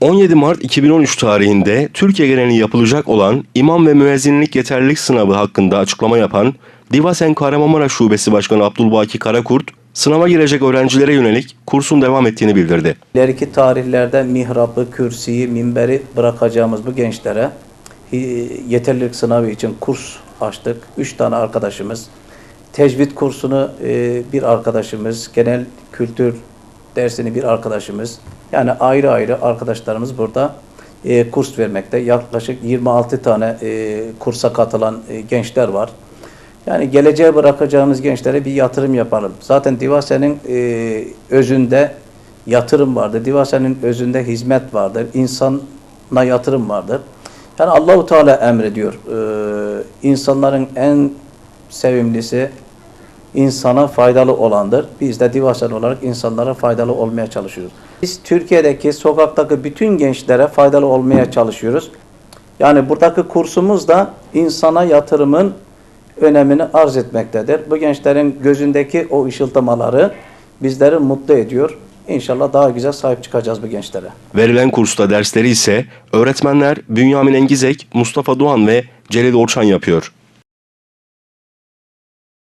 17 Mart 2013 tarihinde Türkiye genelinde yapılacak olan imam ve müezzinlik yeterlilik sınavı hakkında açıklama yapan Divasen Kahramanmaraş Şubesi Başkanı Abdülbaki Karakurt, sınava girecek öğrencilere yönelik kursun devam ettiğini bildirdi. İleriki tarihlerde mihrabı, kürsüyü, minberi bırakacağımız bu gençlere yeterlilik sınavı için kurs açtık. Üç tane arkadaşımız. Tecvid kursunu e, bir arkadaşımız, genel kültür dersini bir arkadaşımız. Yani ayrı ayrı arkadaşlarımız burada e, kurs vermekte. Yaklaşık 26 tane e, kursa katılan e, gençler var. Yani geleceğe bırakacağımız gençlere bir yatırım yapalım. Zaten Divase'nin e, özünde yatırım vardır. Divase'nin özünde hizmet vardır. İnsana yatırım vardır. Yani Allahu Teala emrediyor. E, insanların en sevimlisi insana faydalı olandır. Biz de Divasen olarak insanlara faydalı olmaya çalışıyoruz. Biz Türkiye'deki sokaktaki bütün gençlere faydalı olmaya çalışıyoruz. Yani buradaki kursumuz da insana yatırımın önemini arz etmektedir. Bu gençlerin gözündeki o ışıltamaları bizleri mutlu ediyor. İnşallah daha güzel sahip çıkacağız bu gençlere. Verilen kursta dersleri ise öğretmenler Bünyamin Engizek, Mustafa Doğan ve Celil Orçan yapıyor.